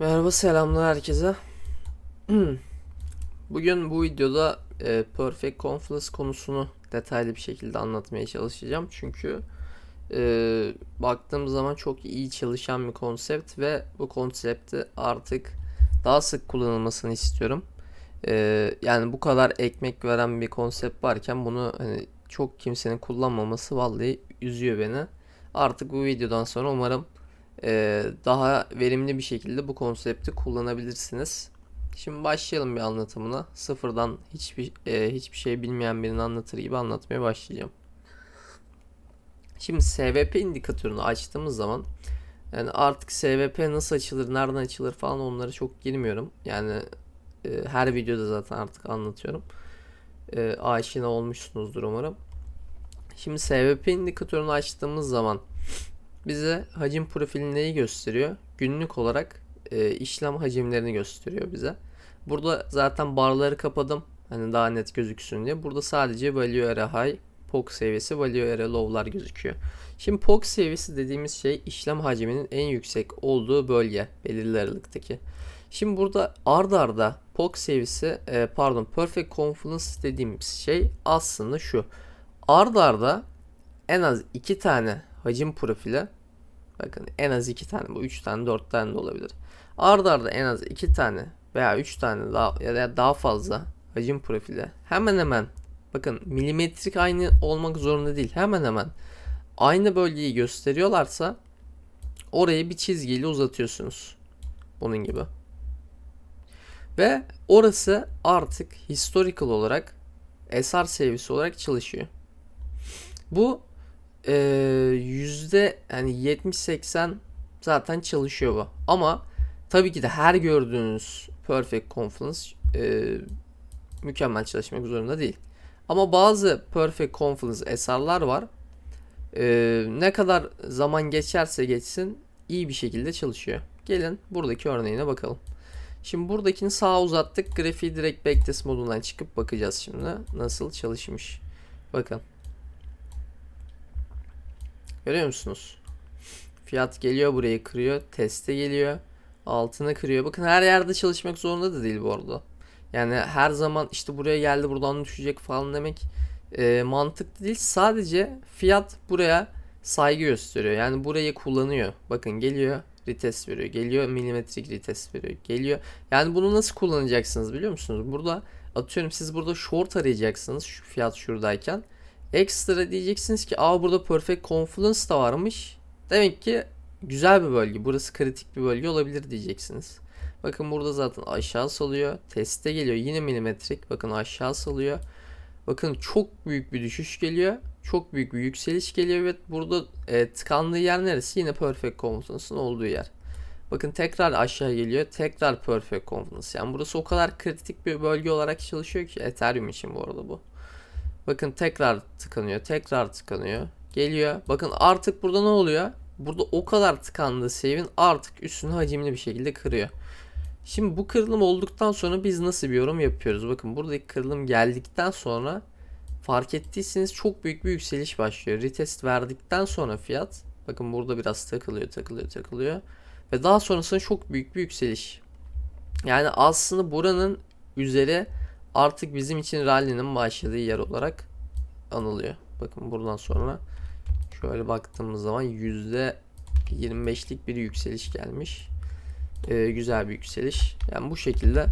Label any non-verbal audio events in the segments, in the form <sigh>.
Merhaba selamlar herkese. <clears throat> Bugün bu videoda e, Perfect Confluence konusunu detaylı bir şekilde anlatmaya çalışacağım. Çünkü e, baktığım zaman çok iyi çalışan bir konsept ve bu konsepti artık daha sık kullanılmasını istiyorum. E, yani bu kadar ekmek veren bir konsept varken bunu hani çok kimsenin kullanmaması vallahi üzüyor beni. Artık bu videodan sonra umarım daha verimli bir şekilde bu konsepti kullanabilirsiniz. Şimdi başlayalım bir anlatımına. Sıfırdan hiçbir e, hiçbir şey bilmeyen birinin anlatır gibi anlatmaya başlayacağım. Şimdi SVP indikatörünü açtığımız zaman yani artık SVP nasıl açılır, nereden açılır falan onlara çok girmiyorum. Yani e, her videoda zaten artık anlatıyorum. E, aşina olmuşsunuzdur umarım. Şimdi SVP indikatörünü açtığımız zaman bize hacim profili neyi gösteriyor? Günlük olarak e, işlem hacimlerini gösteriyor bize. Burada zaten barları kapadım. Hani daha net gözüksün diye. Burada sadece value area high, POC seviyesi, value area low'lar gözüküyor. Şimdi POC seviyesi dediğimiz şey işlem hacminin en yüksek olduğu bölge belirli aralıktaki. Şimdi burada ard arda POC seviyesi e, pardon Perfect Confluence dediğimiz şey aslında şu. Ard arda en az iki tane hacim profili bakın en az iki tane bu üç tane dört tane de olabilir. Arda arda en az iki tane veya üç tane daha ya da daha fazla hacim profili hemen hemen bakın milimetrik aynı olmak zorunda değil hemen hemen aynı bölgeyi gösteriyorlarsa orayı bir çizgiyle uzatıyorsunuz. Bunun gibi. Ve orası artık historical olarak SR seviyesi olarak çalışıyor. Bu e, yüzde yani 70-80 zaten çalışıyor bu. Ama tabii ki de her gördüğünüz Perfect Confluence e, mükemmel çalışmak zorunda değil. Ama bazı Perfect Confluence SR'lar var. E, ne kadar zaman geçerse geçsin iyi bir şekilde çalışıyor. Gelin buradaki örneğine bakalım. Şimdi buradakini sağa uzattık. Grafiği direkt backtest modundan çıkıp bakacağız şimdi nasıl çalışmış. Bakın. Görüyor musunuz? Fiyat geliyor burayı kırıyor. Teste geliyor. Altına kırıyor. Bakın her yerde çalışmak zorunda da değil bu arada. Yani her zaman işte buraya geldi buradan düşecek falan demek e, mantıklı değil. Sadece fiyat buraya saygı gösteriyor. Yani burayı kullanıyor. Bakın geliyor retest veriyor. Geliyor milimetrik retest veriyor. Geliyor. Yani bunu nasıl kullanacaksınız biliyor musunuz? Burada atıyorum siz burada short arayacaksınız şu fiyat şuradayken. Ekstra diyeceksiniz ki aa burada perfect confluence da varmış. Demek ki güzel bir bölge. Burası kritik bir bölge olabilir diyeceksiniz. Bakın burada zaten aşağı salıyor. Teste geliyor. Yine milimetrik. Bakın aşağı salıyor. Bakın çok büyük bir düşüş geliyor. Çok büyük bir yükseliş geliyor ve burada e, tıkandığı yer neresi? Yine Perfect Confidence'ın olduğu yer. Bakın tekrar aşağı geliyor. Tekrar Perfect Confidence. Yani burası o kadar kritik bir bölge olarak çalışıyor ki Ethereum için bu arada bu. Bakın tekrar tıkanıyor. Tekrar tıkanıyor. Geliyor. Bakın artık burada ne oluyor? Burada o kadar tıkandığı sevin artık üstünü hacimli bir şekilde kırıyor. Şimdi bu kırılım olduktan sonra biz nasıl bir yorum yapıyoruz? Bakın buradaki kırılım geldikten sonra fark ettiyseniz çok büyük bir yükseliş başlıyor. Retest verdikten sonra fiyat bakın burada biraz takılıyor takılıyor takılıyor. Ve daha sonrasında çok büyük bir yükseliş. Yani aslında buranın üzeri artık bizim için rally'nin başladığı yer olarak anılıyor. Bakın buradan sonra şöyle baktığımız zaman %25'lik bir yükseliş gelmiş. Ee, güzel bir yükseliş. Yani bu şekilde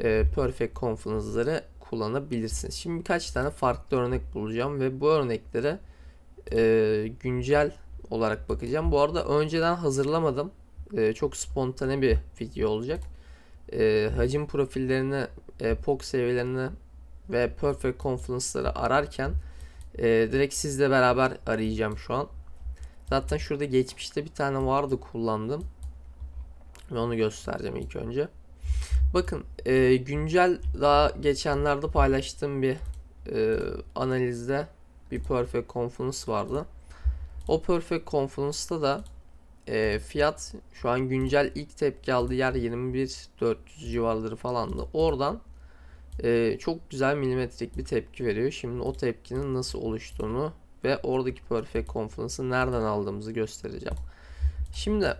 e, Perfect Confidence'ları kullanabilirsiniz. Şimdi birkaç tane farklı örnek bulacağım ve bu örneklere e, güncel olarak bakacağım. Bu arada önceden hazırlamadım. E, çok spontane bir video olacak. E, hacim profillerini, e, POC seviyelerini ve Perfect Confluence'ları ararken e, direkt sizle beraber arayacağım şu an. Zaten şurada geçmişte bir tane vardı kullandım. Ve onu göstereceğim ilk önce. Bakın e, güncel daha geçenlerde paylaştığım bir e, analizde bir Perfect Confluence vardı. O Perfect Confluence'da da e, fiyat şu an güncel ilk tepki aldığı yer 21.400 civarları falandı. Oradan e, çok güzel milimetrik bir tepki veriyor. Şimdi o tepkinin nasıl oluştuğunu ve oradaki Perfect Confluence'ı nereden aldığımızı göstereceğim. Şimdi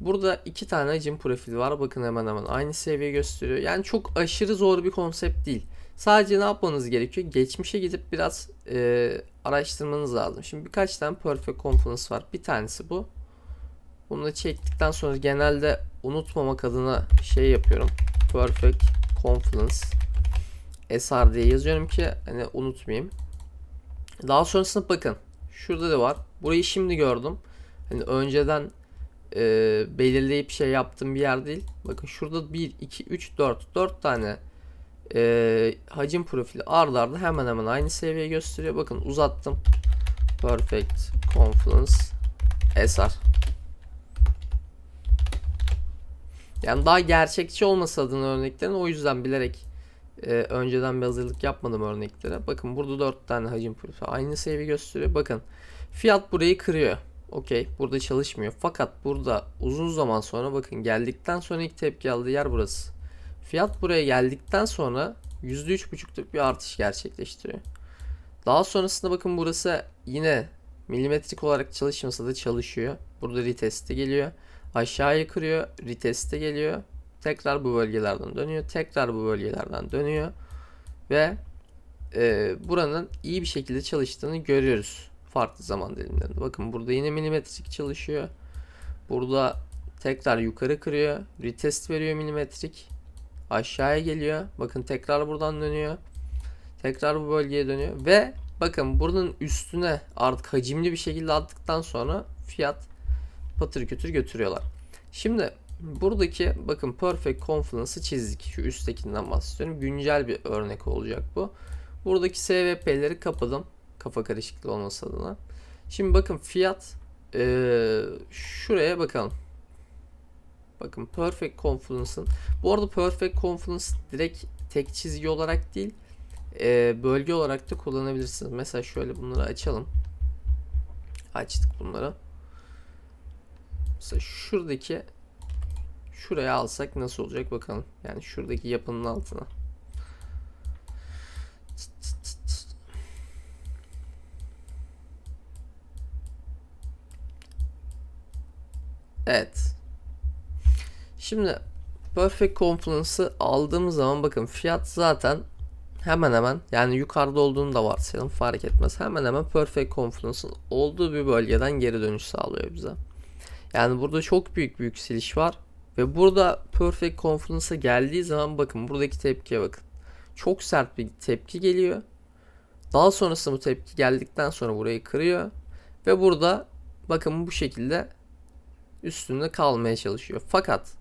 Burada iki tane hacim profili var. Bakın hemen hemen aynı seviye gösteriyor. Yani çok aşırı zor bir konsept değil. Sadece ne yapmanız gerekiyor? Geçmişe gidip biraz e, araştırmanız lazım. Şimdi birkaç tane Perfect Confluence var. Bir tanesi bu. Bunu da çektikten sonra genelde unutmamak adına şey yapıyorum. Perfect Confluence SR diye yazıyorum ki hani unutmayayım. Daha sonrasında bakın. Şurada da var. Burayı şimdi gördüm. Hani önceden e, belirleyip şey yaptığım bir yer değil. Bakın şurada 1, 2, 3, 4. 4 tane e, hacim profili ardarda arda hemen hemen aynı seviye gösteriyor. Bakın uzattım. Perfect Confluence SR. Yani daha gerçekçi olması adına örneklerin o yüzden bilerek e, önceden bir hazırlık yapmadım örneklere. Bakın burada 4 tane hacim profili aynı seviye gösteriyor. Bakın fiyat burayı kırıyor. Okey burada çalışmıyor. Fakat burada uzun zaman sonra bakın geldikten sonra ilk tepki aldığı yer burası. Fiyat buraya geldikten sonra %3.5'luk bir artış gerçekleştiriyor. Daha sonrasında bakın burası yine milimetrik olarak çalışmasa da çalışıyor. Burada reteste geliyor. Aşağıya kırıyor. Reteste geliyor. Tekrar bu bölgelerden dönüyor. Tekrar bu bölgelerden dönüyor. Ve e, buranın iyi bir şekilde çalıştığını görüyoruz. Farklı zaman dilimlerinde. Bakın burada yine milimetrik çalışıyor. Burada tekrar yukarı kırıyor. Retest veriyor milimetrik. Aşağıya geliyor. Bakın tekrar buradan dönüyor. Tekrar bu bölgeye dönüyor. Ve bakın buranın üstüne artık hacimli bir şekilde attıktan sonra fiyat patır kütür götürüyorlar. Şimdi buradaki bakın Perfect Confluence'ı çizdik. Şu üsttekinden bahsediyorum. Güncel bir örnek olacak bu. Buradaki SVP'leri kapadım. Kafa karışıklığı olması adına. Şimdi bakın fiyat ee, şuraya bakalım. Bakın Perfect Confluence'ın bu arada Perfect Confluence direkt tek çizgi olarak değil e, bölge olarak da kullanabilirsiniz. Mesela şöyle bunları açalım. Açtık bunları. Mesela şuradaki şuraya alsak nasıl olacak bakalım. Yani şuradaki yapının altına. Evet. Şimdi Perfect Confluence'ı aldığımız zaman bakın fiyat zaten hemen hemen yani yukarıda olduğunu da varsayalım fark etmez. Hemen hemen Perfect Confluence'ın olduğu bir bölgeden geri dönüş sağlıyor bize. Yani burada çok büyük bir yükseliş var. Ve burada Perfect Confluence'a geldiği zaman bakın buradaki tepkiye bakın. Çok sert bir tepki geliyor. Daha sonrasında bu tepki geldikten sonra burayı kırıyor. Ve burada bakın bu şekilde üstünde kalmaya çalışıyor. Fakat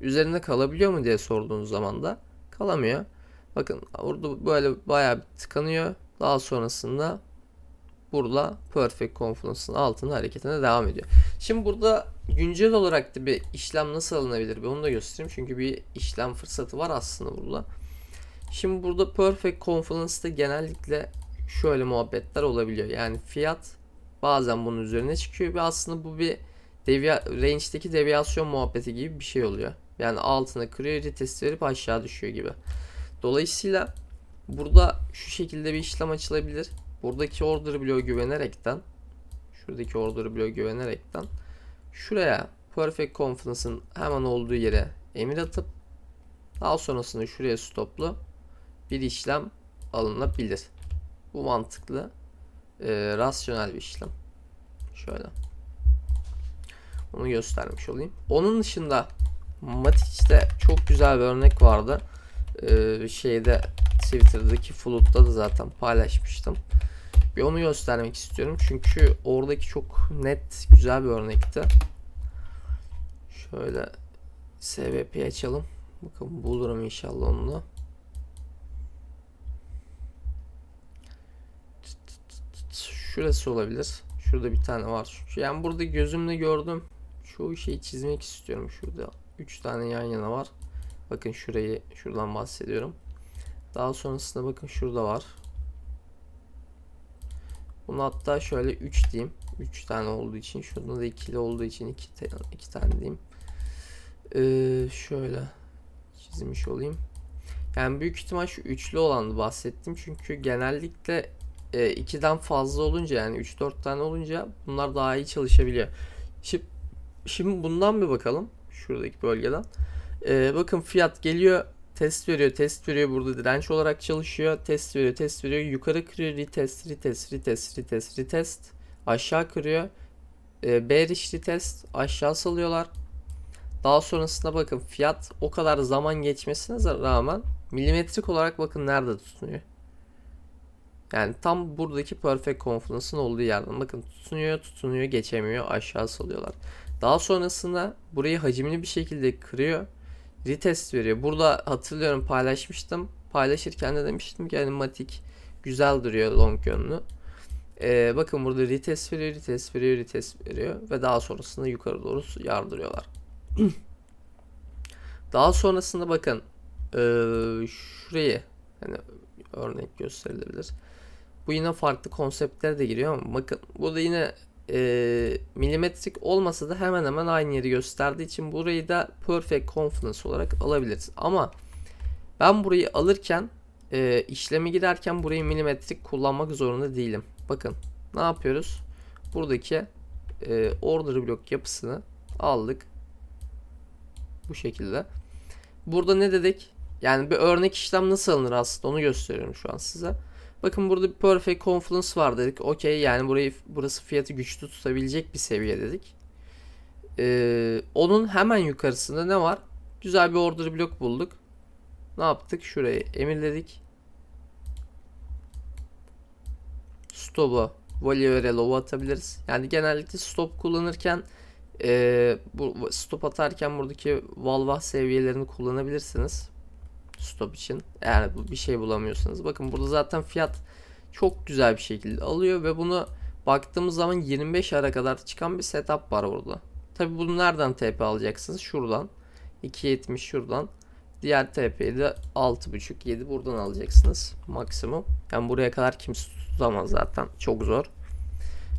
üzerinde kalabiliyor mu diye sorduğunuz zaman da kalamıyor. Bakın burada böyle bayağı bir tıkanıyor. Daha sonrasında burada Perfect Confluence'ın altında hareketine devam ediyor. Şimdi burada güncel olarak da bir işlem nasıl alınabilir bir onu da göstereyim. Çünkü bir işlem fırsatı var aslında burada. Şimdi burada Perfect Confluence'da genellikle şöyle muhabbetler olabiliyor. Yani fiyat bazen bunun üzerine çıkıyor ve aslında bu bir devia range'deki deviyasyon muhabbeti gibi bir şey oluyor. Yani altına kırıyor retest verip aşağı düşüyor gibi. Dolayısıyla burada şu şekilde bir işlem açılabilir. Buradaki order bloğu güvenerekten şuradaki order bloğu güvenerekten şuraya perfect confidence'ın hemen olduğu yere emir atıp daha sonrasında şuraya stoplu bir işlem alınabilir. Bu mantıklı, e, rasyonel bir işlem. Şöyle. Onu göstermiş olayım. Onun dışında Matic'te çok güzel bir örnek vardı. Ee, şeyde Twitter'daki Flood'da da zaten paylaşmıştım. Bir onu göstermek istiyorum. Çünkü oradaki çok net güzel bir örnekti. Şöyle SVP açalım. Bakın bulurum inşallah onu da. Şurası olabilir. Şurada bir tane var. Yani burada gözümle gördüm. Çoğu şeyi çizmek istiyorum. Şurada 3 tane yan yana var. Bakın şurayı şuradan bahsediyorum. Daha sonrasında bakın şurada var. Bunu hatta şöyle 3 diyeyim. 3 tane olduğu için şurada da ikili olduğu için 2 iki tane diyeyim. Ee, şöyle çizmiş olayım. Yani büyük ihtimal şu üçlü olanı bahsettim. Çünkü genellikle e, ikiden fazla olunca yani 3-4 tane olunca bunlar daha iyi çalışabiliyor. Şimdi Şimdi bundan bir bakalım. Şuradaki bölgeden. Ee, bakın fiyat geliyor. Test veriyor, test veriyor. Burada direnç olarak çalışıyor. Test veriyor, test veriyor. Yukarı kırıyor. Retest, retest, retest, retest, retest. Aşağı kırıyor. Ee, bearish retest. Aşağı salıyorlar. Daha sonrasında bakın fiyat o kadar zaman geçmesine rağmen milimetrik olarak bakın nerede tutunuyor. Yani tam buradaki perfect confidence'ın olduğu yerden bakın tutunuyor tutunuyor geçemiyor aşağı salıyorlar. Daha sonrasında burayı hacimli bir şekilde kırıyor. Retest veriyor. Burada hatırlıyorum paylaşmıştım. Paylaşırken de demiştim ki Matic güzel duruyor long yönlü. Ee, bakın burada retest veriyor, retest veriyor, retest veriyor ve daha sonrasında yukarı doğru yardırıyorlar. <clears throat> daha sonrasında bakın ee, şurayı hani örnek gösterilebilir. Bu yine farklı konseptlere de giriyor ama bakın burada yine e, milimetrik olmasa da hemen hemen aynı yeri gösterdiği için burayı da perfect confidence olarak alabiliriz. Ama ben burayı alırken e, işlemi girerken burayı milimetrik kullanmak zorunda değilim. Bakın ne yapıyoruz? Buradaki e, order block yapısını aldık. Bu şekilde. Burada ne dedik? Yani bir örnek işlem nasıl alınır aslında onu gösteriyorum şu an size. Bakın burada bir perfect confidence var dedik. Okey yani burayı burası fiyatı güçlü tutabilecek bir seviye dedik. Ee, onun hemen yukarısında ne var? Güzel bir order block bulduk. Ne yaptık? Şurayı emirledik. Stop'u value ve atabiliriz. Yani genellikle stop kullanırken e, bu stop atarken buradaki valvah seviyelerini kullanabilirsiniz stop için. Eğer bir şey bulamıyorsanız. Bakın burada zaten fiyat çok güzel bir şekilde alıyor ve bunu baktığımız zaman 25 ara kadar çıkan bir setup var burada. Tabi bunu nereden TP alacaksınız? Şuradan. 2.70 şuradan. Diğer TP'yi de 6.5 7 buradan alacaksınız maksimum. Yani buraya kadar kimse tutamaz zaten. Çok zor.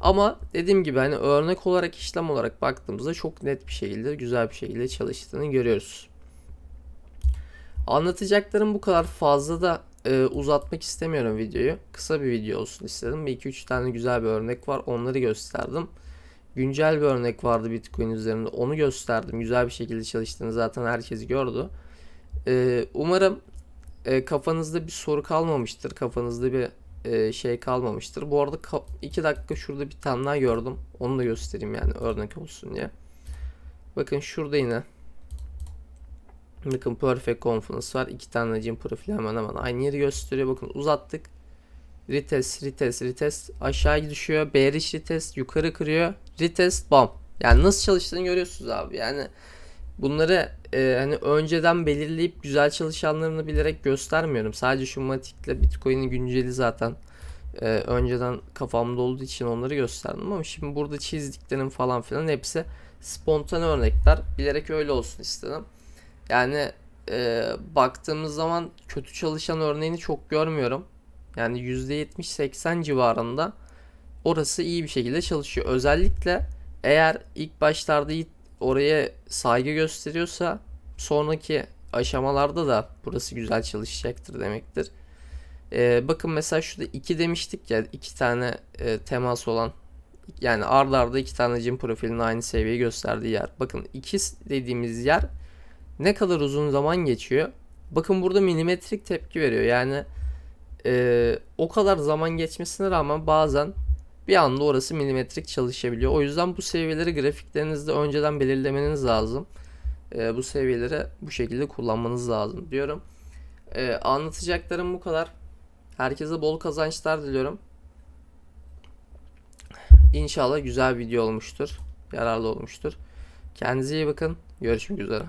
Ama dediğim gibi hani örnek olarak işlem olarak baktığımızda çok net bir şekilde güzel bir şekilde çalıştığını görüyoruz. Anlatacaklarım bu kadar fazla da e, uzatmak istemiyorum videoyu. Kısa bir video olsun istedim. Bir iki üç tane güzel bir örnek var. Onları gösterdim. Güncel bir örnek vardı Bitcoin üzerinde. Onu gösterdim. Güzel bir şekilde çalıştığını zaten herkes gördü. E, umarım e, kafanızda bir soru kalmamıştır. Kafanızda bir e, şey kalmamıştır. Bu arada iki dakika şurada bir tane daha gördüm. Onu da göstereyim yani örnek olsun diye. Bakın şurada yine Bakın Perfect Confidence var. İki tane cim profili hemen hemen aynı yeri gösteriyor. Bakın uzattık. Retest, retest, retest. Aşağı düşüyor. Bearish retest. Yukarı kırıyor. Retest, bam. Yani nasıl çalıştığını görüyorsunuz abi. Yani bunları e, hani önceden belirleyip güzel çalışanlarını bilerek göstermiyorum. Sadece şu Matik'le Bitcoin'in günceli zaten e, önceden kafamda olduğu için onları gösterdim ama şimdi burada çizdiklerim falan filan hepsi spontane örnekler. Bilerek öyle olsun istedim. Yani e, baktığımız zaman kötü çalışan örneğini çok görmüyorum. Yani %70-80 civarında orası iyi bir şekilde çalışıyor. Özellikle eğer ilk başlarda oraya saygı gösteriyorsa sonraki aşamalarda da burası güzel çalışacaktır demektir. Ee, bakın mesela şurada iki demiştik ya iki tane e, temas olan yani ardarda arda iki tane cim profilinin aynı seviyeyi gösterdiği yer. Bakın iki dediğimiz yer ne kadar uzun zaman geçiyor. Bakın burada milimetrik tepki veriyor. Yani e, o kadar zaman geçmesine rağmen bazen bir anda orası milimetrik çalışabiliyor. O yüzden bu seviyeleri grafiklerinizde önceden belirlemeniz lazım. E, bu seviyeleri bu şekilde kullanmanız lazım diyorum. E, anlatacaklarım bu kadar. Herkese bol kazançlar diliyorum. İnşallah güzel video olmuştur. Yararlı olmuştur. Kendinize iyi bakın. Görüşmek üzere.